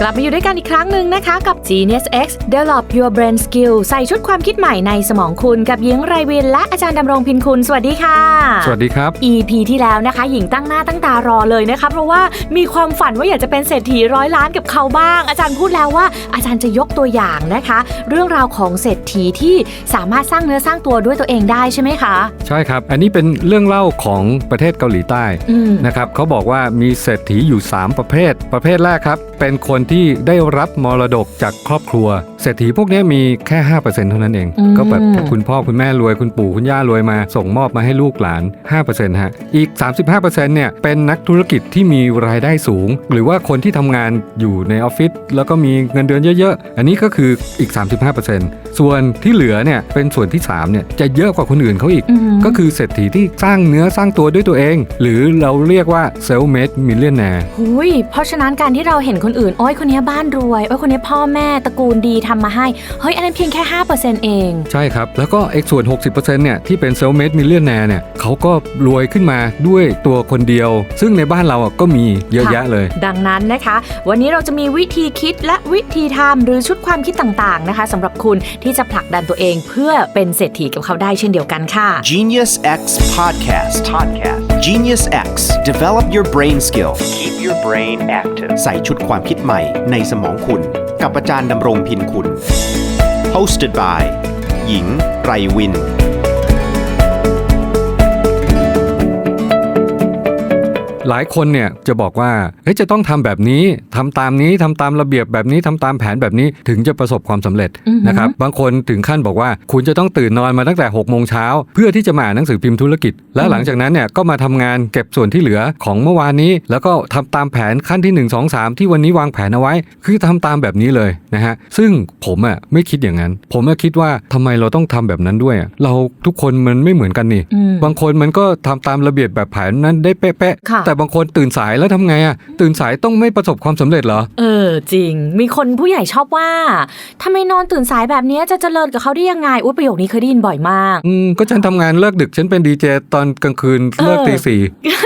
กลับมาอยู่ด้วยกันอีกครั้งหนึ่งนะคะ กับ Genius X Develop Your Brain Skill ใส่ชุดความคิดใหม่ในสมองคุณกับหญิงไรวินและอาจารย์ดำรงพินคุณ สวัสดีค่ะ สวัสดีครับ EP ที่แล้วนะคะ หญิงตั้งหน้าตั้งตารอเลยนะคะ เพราะว่ามีความฝันว่าอยากจะเป็นเศรษฐีร้อยล้านกับเขาบ้าง อาจารย์พูดแล้วว่าอาจารย์จะยกตัวอย่างนะคะ เรื่องราวของเศรษฐีที่สามารถสร้างเนื้อสร้างตัวด้วยตัวเองได้ใช่ไหมคะ ใช่ครับ อันนี้เป็นเรื่องเล่าของประเทศเกาหลีใต้อืมนะครับเขาบอกว่ามีเศรษฐีอยู่ 3 ประเภท ประเภทแรกครับเป็นคนที่ได้รับมรดกจากครอบครัว เศรษฐีพวกนี้มีแค่ 5%เท่านั้นเองอืมก็แบบคุณพ่อคุณแม่รวยคุณปู่คุณย่ารวยมา ส่งมอบมาให้ลูกหลาน 5%ฮะ อีก 35%เนี่ยเป็นนักธุรกิจที่มีรายได้สูง หรือว่าคนที่ทำงานอยู่ในออฟฟิศแล้วก็มีเงินเดือนเยอะๆ อันนี้ก็คืออีก 35%ส่วนที่เหลือเนี่ยเป็นส่วนที่3เนี่ยจะเยอะกว่าคนอื่นเขาอีกอืมก็คือเศรษฐีที่สร้างเนื้อสร้างตัวด้วยตัวเอง หรือเราเรียกว่า self made millionaire หุยเพราะฉะนั้นการที่เราเห็นคนอื่นโอ้ยคนนี้บ้านรวยโอ้ยคนนี้พ่อแม่ตระกูลดีทำมาให้เฮ้ยอันนั้นเพียงแค่ 5%เอง ใช่ครับ แล้วก็ไอ้ส่วน 60%เนี่ยที่เป็น self made millionaire เนี่ยเขาก็รวยขึ้นมาด้วยตัวคนเดียว ซึ่งในบ้านเราอะก็มีเยอะค่ะแยะเลย ดังนั้นนะคะ วันนี้เราจะมีวิธีคิดและวิธีทำหรือชุดความคิดต่างๆนะคะสำหรับคุณที่จะผลักดันตัวเองเพื่อเป็นเศรษฐีกับเขาได้เช่นเดียวกันค่ะ Genius X Podcast. Podcast. Genius X. Develop your brain skill. Keep your brain active. ใส่ชุดความคิดใหม่ในสมองคุณ กับอาจารย์ดำรงพินคุณ Hosted by หญิงไรวิน หลายคนเนี่ยจะบอกว่าเฮ้ยจะต้องทำแบบนี้ทำตามนี้ทำตามระเบียบแบบนี้ทำตามแผนแบบนี้ถึงจะประสบความสำเร็จอือฮึนะครับบางคนถึงขั้นบอกว่า คุณจะต้องตื่นนอนมาตั้งแต่6กโมงเช้าเพื่อที่จะมาอ่านหนังสือพิมพ์ธุรกิจ และหลังจากนั้นเนี่ยก็มาทำงานเก็บส่วนที่เหลือของเมื่อวานนี้ แล้วก็ทำตามแผนขั้นที่ 1 2 3 ที่วันนี้วางแผนเอาไว้ คือทำตามแบบนี้เลยนะฮะซึ่งผมอะไม่คิดอย่างนั้น ผมอะคิดว่าทำไมเราต้องทำแบบนั้นด้วยอะเราทุกคนมันไม่เหมือนกันนี่อืมบางคนมันก็ทำตามระเบียบแบบแผนนั้นได้เป๊ะค่ะๆแต่บางคนตื่นสายแล้วทำไงอะตื่นสายต้องไม่ประสบความสำเร็จเหรอ เออจริง มีคนผู้ใหญ่ชอบว่าทำไมนอนตื่นสายแบบนี้จะเจริญกับเขาได้ยังไงอุ้ยประโยคนี้เคยได้ยินบ่อยมากอืมก็ฉันทำงานเลิกดึกฉันเป็นดีเจตอนกลางคืนเลิกเออตีสี่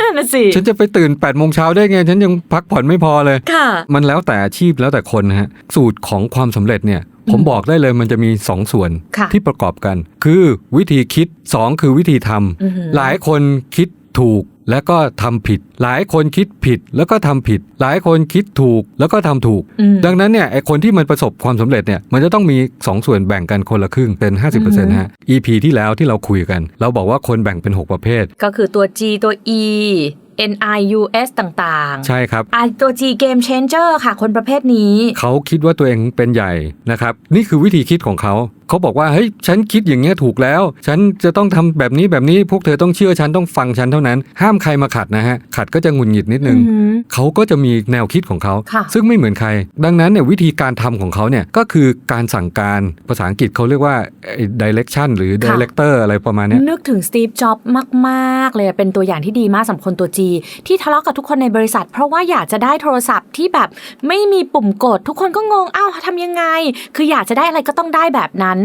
นั่นนะสิฉันจะไปตื่น8ปดโมงเช้าได้ไง ฉันยังพักผ่อนไม่พอเลยค่ะ มันแล้วแต่อาชีพแล้วแต่คนนะฮะสูตรของความสำเร็จเนี่ยผมบอกได้เลยมันจะมี 2 ส่วนค่ะที่ประกอบกัน คือวิธีคิด 2 คือวิธีทำอือหือหลายคนคิดถูก แล้วก็ทำผิด หลายคนคิดผิดแล้วก็ทำผิด หลายคนคิดถูกแล้วก็ทำถูกอืมดังนั้นเนี่ยไอคนที่มันประสบความสำเร็จเนี่ยมันจะต้องมี 2 ส่วนแบ่งกันคนละครึ่งเป็น 50%นะฮะ EP ที่แล้วที่เราคุยกัน เราบอกว่าคนแบ่งเป็น 6 ประเภท ก็คือตัว G ตัว E N I U S ต่างๆ ใช่ครับอะตัว G Game Changer ค่ะ คนประเภทนี้ เขาคิดว่าตัวเองเป็นใหญ่นะครับ นี่คือวิธีคิดของเขาเขาบอกว่าเฮ้ยฉันคิดอย่างเงี้ยถูกแล้ว ฉันจะต้องทำแบบนี้แบบนี้พวกเธอต้องเชื่อฉันต้องฟังฉันเท่านั้น ห้ามใครมาขัดนะฮะ ขัดก็จะหงุดหงิดนิดนึงอือหือเขาก็จะมีแนวคิดของเขาค่ะซึ่งไม่เหมือนใคร ดังนั้นเนี่ยวิธีการทำของเขาเนี่ยก็คือการสั่งการภาษาอังกฤษเขาเรียกว่าไอ้ direction หรือค่ะ director อะไรประมาณเนี้ยนึกถึงสตีฟจ็อบมาก ๆ เลยเป็นตัวอย่างที่ดีมากสำหรับคนตัว G ที่ทะเลาะกับทุกคนในบริษัท เพราะว่าอยากจะได้โทรศัพท์ที่แบบไม่มีปุ่มกด ทุกคนก็งงอ้าวทำยังไง คืออยากจะได้อะไรก็ต้องได้แบบนั้น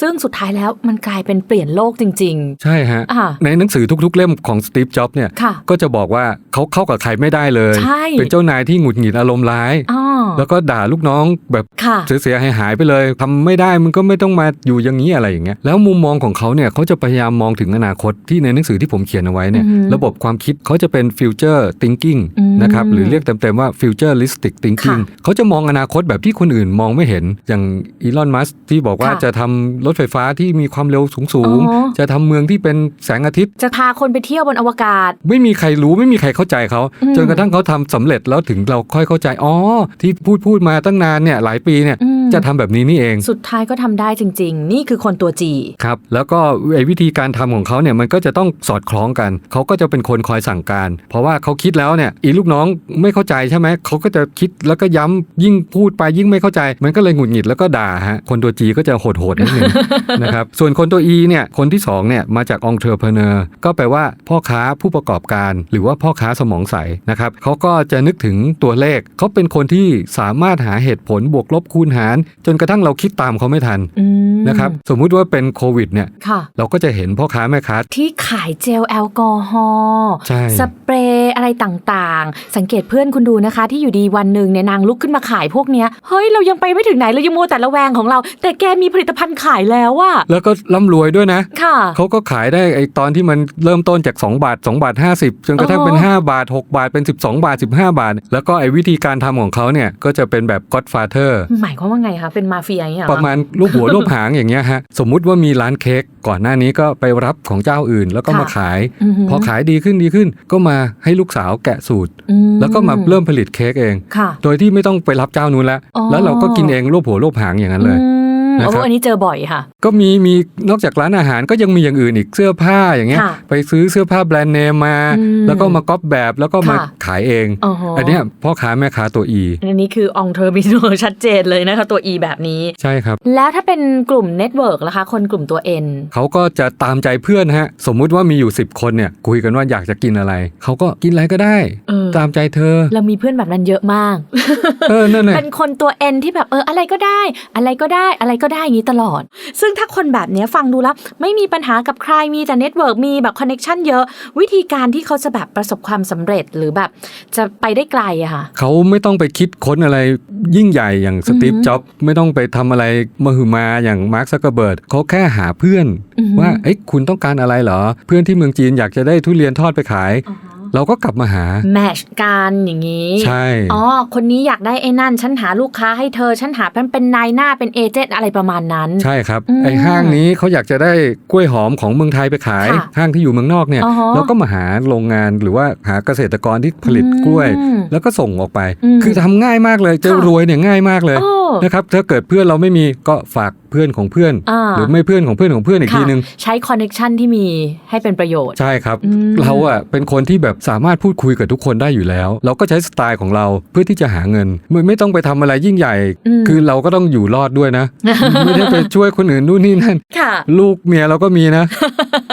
ซึ่งสุดท้ายแล้วมันกลายเป็นเปลี่ยนโลกจริงใช่ฮะอ่าในหนังสือทุก ๆ เล่มของสตีฟจ็อบส์เนี่ยค่ะก็จะบอกว่าเขาเข้ากับใครไม่ได้เลยใช่เป็นเจ้านายที่หงุดหงิดอารมณ์ร้ายๆอ๋อแล้วก็ด่าลูกน้องแบบค่ะเสียหายหายๆไปเลยทำไม่ได้มึงก็ไม่ต้องมาอยู่อย่างนี้อะไรอย่างเงี้ยแล้วมุมมองของเขาเนี่ยเขาจะพยายามมองถึงอนาคตที่ในหนังสือที่ผมเขียนเอาไว้เนี่ยอือหือระบบความคิดเขาจะเป็น future thinking อืมนะครับหรือเรียกเต็มๆว่า futuristic thinking ค่ะเขาจะมองอนาคตแบบที่คนอื่นมองไม่เห็นอย่างอีลอนมัสที่บอกว่าค่ะจะทำรถไฟฟ้าที่มีความเร็วสูงอ๋อๆจะทำเมืองที่เป็นแสงอาทิตย์ จะพาคนไปเที่ยวบนอวกาศไม่มีใครรู้ไม่มีใครเข้าใจเขาอืมจนกระทั่งเขาทำสำเร็จแล้วถึงเราค่อยเข้าใจอ๋อที่พูดพูดมาตั้งนานเนี่ยหลายปีเนี่ยอืม จะทำแบบนี้นี่เอง สุดท้ายก็ทำได้จริง ๆ นี่คือคนตัว G ครับ แล้วก็ไอ้วิธีการทำของเขาเนี่ยมันก็จะต้องสอดคล้องกัน เขาก็จะเป็นคนคอยสั่งการ เพราะว่าเขาคิดแล้วเนี่ยอีลูกน้องไม่เข้าใจใช่ไหมเขาก็จะคิดแล้วก็ย้ำยิ่งพูดไปยิ่งไม่เข้าใจ มันก็เลยหงุดหงิดแล้วก็ด่าฮะคนตัว G ก็จะโหดๆนิดนึงนะครับส่วนคนตัว E เนี่ยคนที่สองเนี่ยมาจาก entrepreneur ก็แปลว่าพ่อค้าผู้ประกอบการ หรือว่าพ่อค้าสมองใสนะครับเขาก็จะนึกถึงตัวเลขเขาเป็นคนที่สามารถหาเหตุผลบวกลบคูณหารจนกระทั่งเราคิดตามเขาไม่ทันอืมนะครับสมมุติว่าเป็นโควิดเนี่ยค่ะเราก็จะเห็นพ่อค้าแม่ค้าที่ขายเจลแอลกอฮอล์ใช่สเปรย์อะไร ต่างๆ สังเกตเพื่อนคุณดูนะคะ ที่อยู่ดีวันหนึ่งเนี่ยนางลุกขึ้นมาขายพวกเนี้ยเฮ้ยเรายังไปไม่ถึงไหนเรายังมัวแต่ละแวงของเรา แต่แกมีผลิตภัณฑ์ขายแล้วอะแล้วก็ร่ำรวยด้วยนะค่ะ เขาก็ขายได้ไอตอนที่มันเริ่มต้นจาก 2 บาท 2 บาท 50 จนกระทั่งเป็นอ๋อ5บาท 6 บาทเป็น 12 บาท 15 บาท แล้วก็ไอวิธีการทำของเขาเนี่ยก็จะเป็นแบบ Godfather หมายความว่าไงคะเป็นมาเฟียอย่างเงี้ยเหปอระมาณลูกหัวลูกหางอย่างเงี้ยฮะสมมุติว่ามีร้านเค้กก่อนหน้านี้ก็ไปรับของเจ้าอื่น แล้วก็มาขายอือหือพอขายดีขึ้นดีขึ้นก็มาให้ลูกสาวแกะสูตรอืแล้วก็มาเริ่มผลิตเค้กเองค่ะโดยที่ไม่ต้องไปรับเจ้านู้นแล้วอ๋อแล้วเราก็กินเองรูปหัวรูปหางอย่างนั้นเลยอืม นะครับโอ้อันนี้เจอบ่อยค่ะ ก็มีมีนอกจากร้านอาหารก็ยังมีอย่างอื่นอีกเสื้อผ้าอย่างเงี้ยค่ะไปซื้อเสื้อผ้าแบรนด์เนมมาอืมแล้วก็มาก๊อปแบบแล้วก็มาค่ะขายเองอ๋อฮะอันเนี้ยพ่อค้าแม่ค้าตัว E อันนี้คือองเทอร์มิโนชัดเจนเลยนะคะตัว E แบบนี้ใช่ครับ แล้วถ้าเป็นกลุ่มเน็ตเวิร์กล่ะคะ คนกลุ่มตัว N เขาก็จะตามใจเพื่อนฮะ สมมุติว่ามีอยู่ 10 คนเนี่ยคุยกันว่าอยากจะกินอะไร เขาก็กินอะไรก็ได้เออตามใจเธอ เรามีเพื่อนแบบนั้นเยอะมากเออนั่นแหละเป็นคนตัว N ที่แบบเอออะไรก็ได้ อะไรก็ได้อะไรก็ได้อย่างนี้ตลอด ซึ่งถ้าคนแบบเนี้ยฟังดูแล้ว ไม่มีปัญหากับใครมีแต่เน็ตเวิร์กมีแบบคอนเน็ชันเยอะ วิธีการที่เขาจะแบบประสบความสำเร็จหรือแบบจะไปได้ไกลอะค่ะเขาไม่ต้องไปคิดค้นอะไรยิ่งใหญ่อย่างสตีฟอือหือจ็อบส์ไม่ต้องไปทำอะไรมหึมาอย่างมาร์คซักเกอร์เบิร์ดเขาแค่หาเพื่อนอือหือว่าเอ้ยคุณต้องการอะไรเหรอ เพื่อนที่เมืองจีนอยากจะได้ทุเรียนทอดไปขาย เราก็กลับมาหาแมชกันอย่างนี้ใช่อ๋อคนนี้อยากได้ไอ้นั่น ฉันหาลูกค้าให้เธอ ฉันหาเป็นเป็นนายหน้าเป็นเอเจนต์อะไรประมาณนั้น ใช่ครับอืมไอ้ห้างนี้เขาอยากจะได้กล้วยหอมของเมืองไทยไปขายค่ะห้างที่อยู่เมืองนอกเนี่ยอ๋อฮะเราก็มาหาโรงงานหรือว่าหาเกษตรกรที่ผลิตกล้วยอืมแล้วก็ส่งออกไปอืมคือทำง่ายมากเลยจะค่ะรวยเนี่ยง่ายมากเลยโอ้ นะครับถ้าเกิดเพื่อนเราไม่มีก็ฝากเพื่อนของเพื่อนอ่าหรือไม่เพื่อนของเพื่อนของเพื่อนอีกทีนึงค่ะใช้คอนเน็ชันที่มีให้เป็นประโยชน์ ใช่ครับอืมเราอะเป็นคนที่แบบสามารถพูดคุยกับทุกคนได้อยู่แล้ว เราก็ใช้สไตล์ของเราเพื่อที่จะหาเงินไม่ไม่ต้องไปทำอะไรยิ่งใหญ่มคือเราก็ต้องอยู่รอดด้วยนะ ไม่ได้ไปช่วยคนอื่นนู่นนี่นั่นค่ะลูกเมียเราก็มีนะ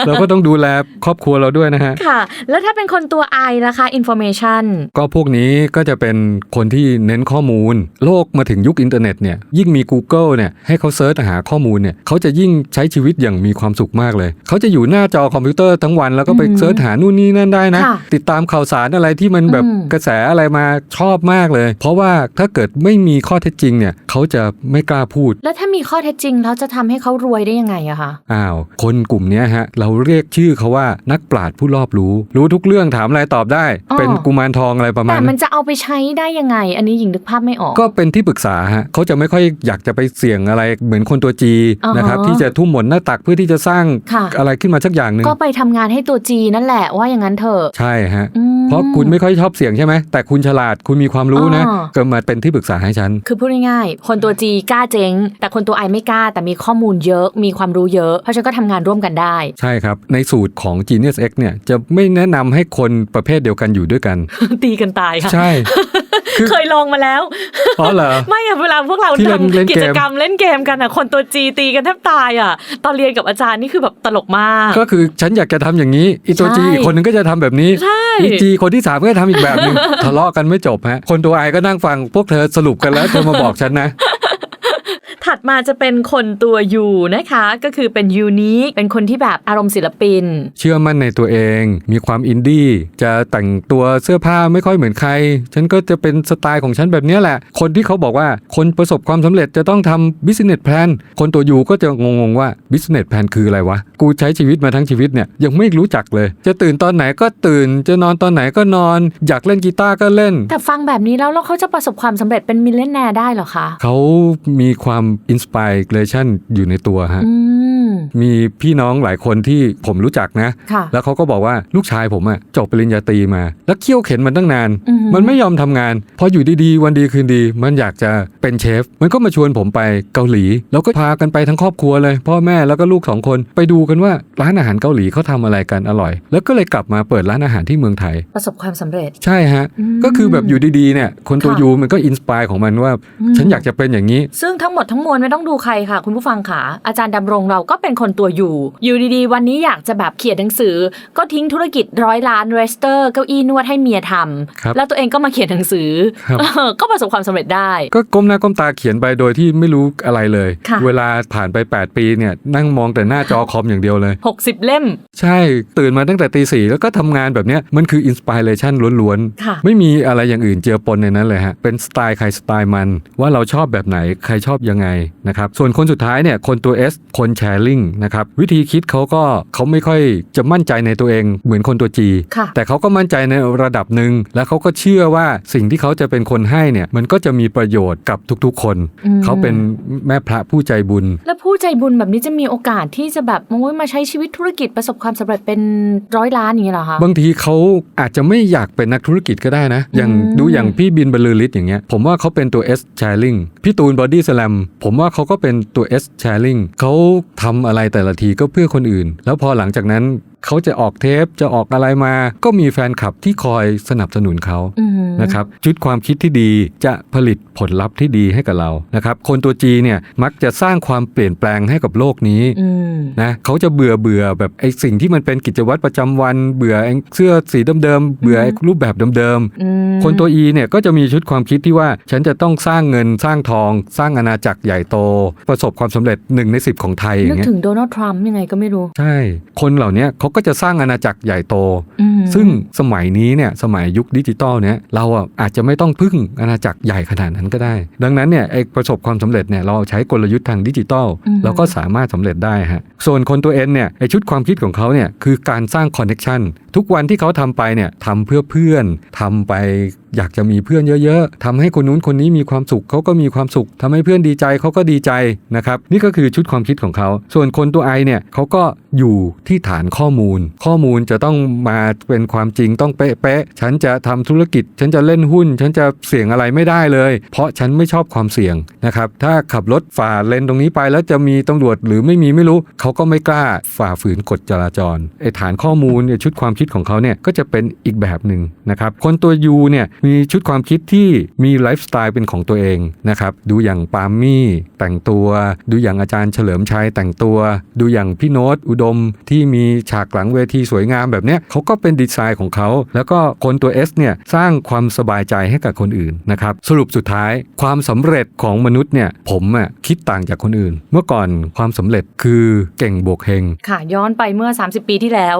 เราก็ต้องดูแลครอบครัวเราด้วยนะฮะค่ะ แล้วถ้าเป็นคนตัว I ล่ะคะ information ก็พวกนี้ก็จะเป็นคนที่เน้นข้อมูล โลกมาถึงยุคอินเทอร์เน็ตเนี่ยยิ่งมี Google เนี่ยให้เขาเซิร์ชหาข้อมูลเนี่ยเขาจะยิ่งใช้ชีวิตอย่างมีความสุขมากเลย เขาจะอยู่หน้าจอคอมพิวเตอร์ทั้งวันแล้วก็ไปอืมเซิร์ชหานู่นนี่นั่นได้นะค่ะติดตามข่าวสารอะไรที่มันแบบอืมกระแสอะไรมาชอบมากเลย เพราะว่าถ้าเกิดไม่มีข้อเท็จจริงเนี่ยเขาจะไม่กล้าพูด แล้วถ้ามีข้อเท็จจริงแล้วจะทำให้เขารวยได้ยังไงอะคะอ้าวคนกลุ่มเนี้ยฮะเราเรียกชื่อเขาว่านักปราชญ์ผู้รอบรู้ รู้ทุกเรื่องถามอะไรตอบได้อ๋อเป็นกุมารทองอะไรประมาแต่ณมันั้นนจะเอาไปใช้ได้ยังไง อันนี้หญิงนึกภาพไม่ออก ก็เป็นที่ปรึกษาฮะเขาจะไม่ค่อยอยากจะไปเสี่ยงอะไรเหมือนคนตัวจีอ่าฮะนะครับที่จะทุ่มหมนหน้าตักเพื่อที่จะสร้างค่ะอะไรขึ้นมาสักอย่างหนึ่งก็ไปทำงานให้ตัวจีนั่นแหละว่าอย่างนั้นเถอะใช่ฮะอืมเพราะคุณไม่ค่อยชอบเสี่ยงใช่ไหมแต่คุณฉลาดคุณมีความรู้นะอ๋อก็มาเป็นที่ปรึกษาให้ฉัน คือพูดง่ายๆคนตัวจีกล้าเจ๊ง แต่คนตัวไอไม่กล้า แต่มีข้อมูลเยอะมีความรู้เยอะ เพราะฉะนันก็ทำงานร่วมกันได้ ใช่ครับในสูตรของ Genius X เนี่ยจะไม่แนะนำให้คนประเภทเดียวกันอยู่ด้วยกัน ตีกันตายค่ะใช่คือเคยลองมาแล้ว อ๋อเหรอ ไม่อะเวลาพวกเราที่เล่นเล่นทำกิเกมจกรรมเล่นเกมกันอะคนตัวจีตีกันแทบตายอะตอนเรียนกับอาจารย์นี่คือแบบตลกมาก ก็คือฉันอยากจะทำอย่างนี้อีตัวใช่จีอีกคนนึงก็จะทำแบบนี้ใช่อีจีคนที่สามก็จะทำอีกแบบหนึงทะเลาะกันไม่จบฮะคนตัวไอก็นั่งฟังพวกเธอสรุปกันแล้วเธอมาบอกฉันนะ ถัดมาจะเป็นคนตัวยูนะคะ ก็คือเป็นยูนิคเป็นคนที่แบบอารมณ์ศิลปิน เชื่อมั่นในตัวเอง มีความอินดี้จะแต่งตัวเสื้อผ้าไม่ค่อยเหมือนใคร ฉันก็จะเป็นสไตล์ของฉันแบบเนี้ยแหละ คนที่เขาบอกว่าคนประสบความสำเร็จจะต้องทำ business plan คนตัวยูก็จะงงๆว่า business plan คืออะไรวะ กูใช้ชีวิตมาทั้งชีวิตเนี่ยยังไม่รู้จักเลย จะตื่นตอนไหนก็ตื่น จะนอนตอนไหนก็นอน อยากเล่นกีตาร์ก็เล่น แต่ฟังแบบนี้แล้วแล้วเขาจะประสบความสำเร็จเป็นมิลเลนแนร์ได้เหรอคะเขามีความอินสปิเรชันอยู่ในตัวฮะ มมีพี่น้องหลายคนที่ผมรู้จักนะค่ะแล้วเขาก็บอกว่าลูกชายผมอะจบปริญญาตรีมา แล้วเคี่ยวเข็นมันตั้งนานอือหือมันไม่ยอมทำงาน พออยู่ดีๆ วันดีคืนดี มันอยากจะเป็นเชฟ มันก็มาชวนผมไปเกาหลี แล้วก็พากันไปทั้งครอบครัวเลย พ่อแม่แล้วก็ลูกสองคนไปดูกันว่าร้านอาหารเกาหลีเขาทำอะไรกันอร่อย แล้วก็เลยกลับมาเปิดร้านอาหารที่เมืองไทย ประสบความสำเร็จ ใช่ฮะอืมก็คือแบบอยู่ดีๆเนี่ย คนตัวค่ะยูมันก็อินสปายของมันว่าอืมฉันอยากจะเป็นอย่างนี้ ซึ่งทั้งหมดทั้งมวลไม่ต้องดูใครค่ะ คุณผู้ฟังค่ะอาจารย์ดำรงเราก็เป็นคนตัวอยู่ อยู่ดีๆ วันนี้อยากจะแบบเขียนหนังสือ ก็ทิ้งธุรกิจร้อยล้านเรสเตอร์เก้าอี้นวดให้เมียทำครับแล้วตัวเองก็มาเขียนหนังสือครับเออก็ประสบความสำเร็จได้ ก็ก้มหน้าก้มตาเขียนไปโดยที่ไม่รู้อะไรเลยค่ะเวลาผ่านไป 8 ปีเนี่ยนั่งมองแต่หน้าจอคอมอย่างเดียวเลย 60 เล่ม ใช่ตื่นมาตั้งแต่ตีสี่แล้วก็ทำงานแบบเนี้ยมันคืออินสปิเรชันล้วนค่ะๆไม่มีอะไรอย่างอื่นเจือปนในนั้นเลยฮะเป็นสไตล์ใครสไตล์มัน ว่าเราชอบแบบไหนใครชอบยังไงนะครับส่วนคนสุดท้ายเนี่ยคนตัว S คนแชร์ลิงนะครับวิธีคิดเขาก็เขาไม่ค่อยจะมั่นใจในตัวเองเหมือนคนตัว G ค่ะแต่เขาก็มั่นใจในระดับหนึ่งแล้วเขาก็เชื่อว่าสิ่งที่เขาจะเป็นคนให้เนี่ยมันก็จะมีประโยชน์กับทุกๆ คนอืมเขาเป็นแม่พระผู้ใจบุญ แล้วผู้ใจบุญแบบนี้จะมีโอกาสที่จะแบบโอ้ยมาใช้ชีวิตธุรกิจประสบความสำเร็จเป็นร้อยล้านอย่างนี้เหรอคะบางทีเขาอาจจะไม่อยากเป็นนักธุรกิจก็ได้นะ อย่างอืมดูอย่างพี่บินบรรลือฤทธิ์อย่างเงี้ยผมว่าเขาเป็นตัว S sharing พี่ตูนบอดี้สแลมผมว่าเขาก็เป็นตัว S sharing เขาทำอะไรแต่ละทีก็เพื่อคนอื่น แล้วพอหลังจากนั้น เขาจะออกเทปจะออกอะไรมา ก็มีแฟนคลับที่คอยสนับสนุนเขาอืมนะครับชุดความคิดที่ดีจะผลิตผลลัพธ์ที่ดีให้กับเรานะครับคนตัว G เนี่ยมักจะสร้างความเปลี่ยนแปลงให้กับโลกนี้อืมนะเขาจะเบื่อเบื่อแบบไอ้สิ่งที่มันเป็นกิจวัตรประจำวันเบื่อไอ้เสื้อสีเดิมๆเบื่อไอ้รูปแบบเดิมอืมๆคนตัว E เนี่ยก็จะมีชุดความคิดที่ว่าฉันจะต้องสร้างเงินสร้างทอง สร้างอาณาจักรใหญ่โต ประสบความสำเร็จหนึ่งในสิบของไทยอนึย่ากงเงี้ยถึงโดนัลด์ทรัมป์ยังไงก็ไม่รู้ ใช่ คนเหล่านี้เขาก็จะสร้างอาณาจักรใหญ่โตอืมซึ่งสมัยนี้เนี่ยสมัยยุคดิจิตอลเนี่ยเราอะอาจจะไม่ต้องพึ่งอาณาจักรใหญ่ขนาดนั้นก็ได้ ดังนั้นเนี่ยไอ้ประสบความสำเร็จเนี่ยเราใช้กลยุทธ์ทางดิจิตอลเราก็สามารถสำเร็จได้ฮะส่วนคนตัวเอ็นเนี่ยไอ้ชุดความคิดของเขาเนี่ยคือการสร้างคอนเน็ชันทุกวันที่เขาทำไปเนี่ยทำเพื่อเพื่อนทำไป อยากจะมีเพื่อนเยอะๆทำให้คนนู้นคนนี้มีความสุขเขาก็มีความสุขทำให้เพื่อนดีใจเขาก็ดีใจนะครับนี่ก็คือชุดความคิดของเขา ส่วนคนตัวไอเนี่ยเขาก็อยู่ที่ฐานข้อมูล ข้อมูลจะต้องมาเป็นความจริงต้องเป๊ะๆฉันจะทำธุรกิจ ฉันจะเล่นหุ้น ฉันจะเสี่ยงอะไรไม่ได้เลย เพราะฉันไม่ชอบความเสี่ยงนะครับถ้าขับรถฝ่าเลนตรงนี้ไปแล้วจะมีตำรวจหรือไม่มีไม่รู้เขาก็ไม่กล้าฝ่าฝืนกฎจราจรไอ้ฐานข้อมูลเนี่ยชุดความคิดของเขาเนี่ยก็จะเป็นอีกแบบหนึ่งนะครับคนตัวยูเนี่ยมีชุดความคิดที่มีไลฟ์สไตล์เป็นของตัวเองนะครับ ดูอย่างปาล์มมี่แต่งตัว ดูอย่างอาจารย์เฉลิมชัยแต่งตัว ดูอย่างพี่โน้ตอุดมที่มีฉากหลังเวทีสวยงามแบบเนี้ยเขาก็เป็นดีไซน์ของเขา แล้วก็คนตัว S เนี่ยสร้างความสบายใจให้กับคนอื่นนะครับ สรุปสุดท้ายความสำเร็จของมนุษย์เนี่ยผมอะคิดต่างจากคนอื่น เมื่อก่อนความสำเร็จคือเก่งบวกเฮงค่ะ ย้อนไปเมื่อ 30 ปีที่แล้ว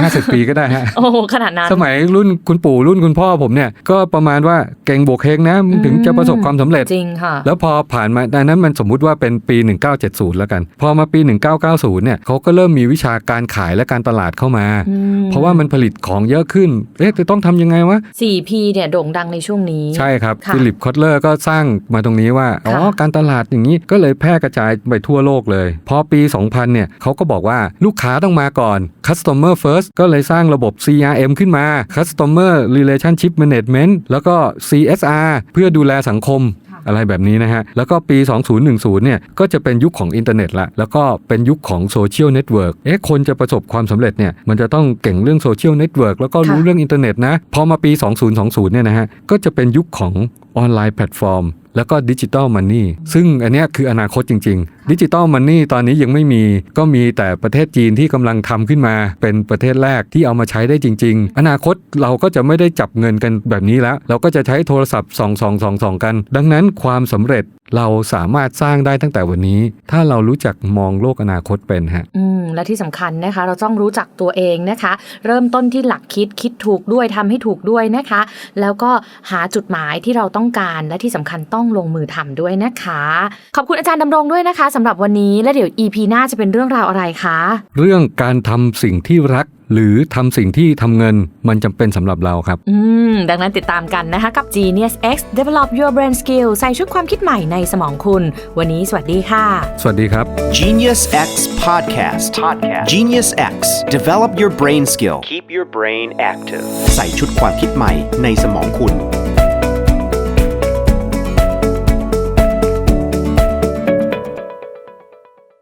ห้าสิบปีก็ได้ฮะโอ้โหขนาดนั้น สมัยรุ่นคุณปู่รุ่นคุณพ่อผมเนี่ยก็ประมาณว่าเก่งบวกเฮงนะมึงถึงจะประสบความสำเร็จจริงค่ะแล้วพอผ่านมาดังนั้นมันสมมุติว่าเป็นปี 1970 แล้วกัน พอมาปี 1990 เนี่ยเขาก็เริ่มมีวิชาการขายและการตลาดเข้ามาอืมเพราะว่ามันผลิตของเยอะขึ้นเอ๊ะจะต้องทำยังไงวะ 4P เนี่ยโด่งดังในช่วงนี้ ใช่ครับค่ะฟิลิปคอตเลอร์ก็สร้างมาตรงนี้ว่าอ๋อค่ะการตลาดอย่างนี้ก็เลยแพร่กระจายไปทั่วโลกเลย พอปี 2000 เนี่ยเขาก็บอกว่าลูกค้าต้องมาก่อน Customer First ก็เลยสร้างระบบ CRM ขึ้นมา Customer Relationship Management แล้วก็ CSR เพื่อดูแลสังคมอะไรแบบนี้นะฮะ แล้วก็ปี 2010 เนี่ย ก็จะเป็นยุคของอินเทอร์เน็ตละ แล้วก็เป็นยุคของโซเชียลเน็ตเวิร์กเอ๊ะ คนจะประสบความสำเร็จเนี่ย มันจะต้องเก่งเรื่องโซเชียลเน็ตเวิร์กแล้วก็รู้ค่ะเรื่องอินเทอร์เน็ตนะ พอมาปี 2020 เนี่ยนะฮะ ก็จะเป็นยุคของออนไลน์แพลตฟอร์ม แล้วก็ดิจิตอลมันนี่ซึ่งอันนี้คืออนาคตจริง ๆ ดิจิตอลมันนี่ตอนนี้ยังไม่มี ก็มีแต่ประเทศจีนที่กำลังทำขึ้นมา เป็นประเทศแรกที่เอามาใช้ได้จริง ๆ อนาคตเราก็จะไม่ได้จับเงินกันแบบนี้แล้ว เราก็จะใช้โทรศัพท์สองสองสองสองกัน ดังนั้นความสำเร็จเราสามารถสร้างได้ตั้งแต่วันนี้ ถ้าเรารู้จักมองโลกอนาคตเป็นฮะอืมและที่สำคัญนะคะ เราต้องรู้จักตัวเองนะคะ เริ่มต้นที่หลักคิดคิดถูกด้วยทำให้ถูกด้วยนะคะ แล้วก็หาจุดหมายที่เราต้องการและที่สำคัญต้องลงมือทำด้วยนะคะ ขอบคุณอาจารย์ดำรงด้วยนะคะสำหรับวันนี้และเดี๋ยว EP หน้าจะเป็นเรื่องราวอะไรคะ เรื่องการทำสิ่งที่รักหรือทำสิ่งที่ทำเงินมันจำเป็นสำหรับเราครับ อืม ดังนั้นติดตามกันนะคะกับ Genius X Develop Your Brain Skill ใส่ชุดความคิดใหม่ในสมองคุณ วันนี้สวัสดีค่ะ สวัสดีครับ Genius X Podcast. Podcast. Genius X. Develop your brain skill. Keep your brain active. ใส่ชุดความคิดใหม่ในสมองคุณ